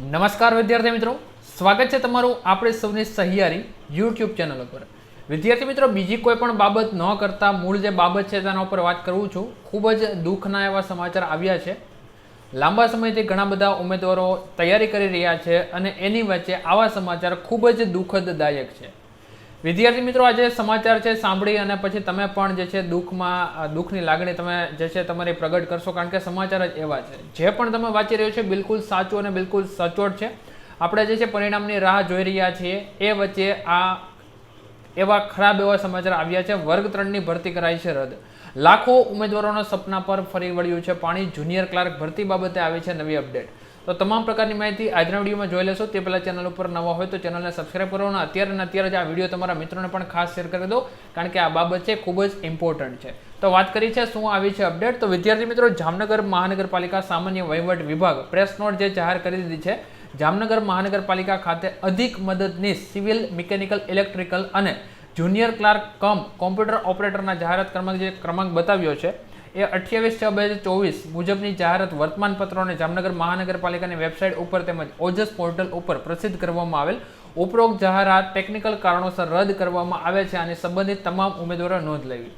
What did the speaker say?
નમસ્કાર વિદ્યાર્થી મિત્રો. સ્વાગત છે તમારું આપણે સૌની સહિયારી યુટ્યુબ ચેનલ ઉપર. વિદ્યાર્થી મિત્રો, બીજી કોઈ પણ બાબત ન કરતા મૂળ જે બાબત છે તેના ઉપર વાત કરું છું. ખૂબ જ દુઃખના એવા સમાચાર આવ્યા છે. લાંબા સમયથી ઘણા બધા ઉમેદવારો તૈયારી કરી રહ્યા છે અને એની વચ્ચે આવા સમાચાર ખૂબ જ દુઃખદદાયક છે. વિદ્યાર્થી મિત્રો, આજે સમાચાર છે સાંભળી અને પછી તમે પણ જે છે દુઃખમાં દુઃખની લાગણી તમે જે છે તમારી પ્રગટ કરશો, કારણ કે સમાચાર જ એવા છે. જે પણ તમે વાંચી રહ્યો છો બિલકુલ સાચું અને બિલકુલ સચોટ છે. આપણે જે છે પરિણામની રાહ જોઈ રહ્યા છીએ, એ વચ્ચે આ એવા ખરાબ એવા સમાચાર આવ્યા છે. વર્ગ ત્રણની ભરતી કરાઈ છે રદ. લાખો ઉમેદવારોના સપના પર ફરી વળ્યું છે. પાણી જુનિયર ક્લાર્ક ભરતી બાબતે આવી છે નવી અપડેટ. તો તમામ પ્રકારની માહિતી આજના વિડીયોમાં જોઈ લેશો. તે પહેલાં ચેનલ ઉપર નવા હોય તો ચેનલને સબસ્ક્રાઈબ કરો અને અત્યારે ને અત્યારે જ આ વીડિયો તમારા મિત્રોને પણ ખાસ શેર કરી દો, કારણ કે આ બાબત છે ખૂબ જ ઇમ્પોર્ટન્ટ છે. તો વાત કરી છે શું આવી છે અપડેટ તો વિદ્યાર્થી મિત્રો, જામનગર મહાનગરપાલિકા સામાન્ય વહીવટ વિભાગ પ્રેસ નોટ જે જાહેર કરી દીધી છે, જામનગર મહાનગરપાલિકા ખાતે અધિક મદદનીશ સિવિલ મિકેનિકલ ઇલેક્ટ્રિકલ અને જુનિયર ક્લાર્ક કમ કોમ્પ્યુટર ઓપરેટરના જાહેરાત ક્રમાંક જે ક્રમાંક બતાવ્યો છે એ અઠ્યાવીસ છ બે હજાર ચોવીસ મુજબની જાહેરાત વર્તમાનપત્રોને જામનગર મહાનગરપાલિકાની વેબસાઇટ ઉપર તેમજ ઓજસ પોર્ટલ ઉપર પ્રસિદ્ધ કરવામાં આવેલ ઉપરોક્ત જાહેરાત ટેકનિકલ કારણોસર રદ કરવામાં આવે છે અને સંબંધિત તમામ ઉમેદવારો નોંધ લેવી.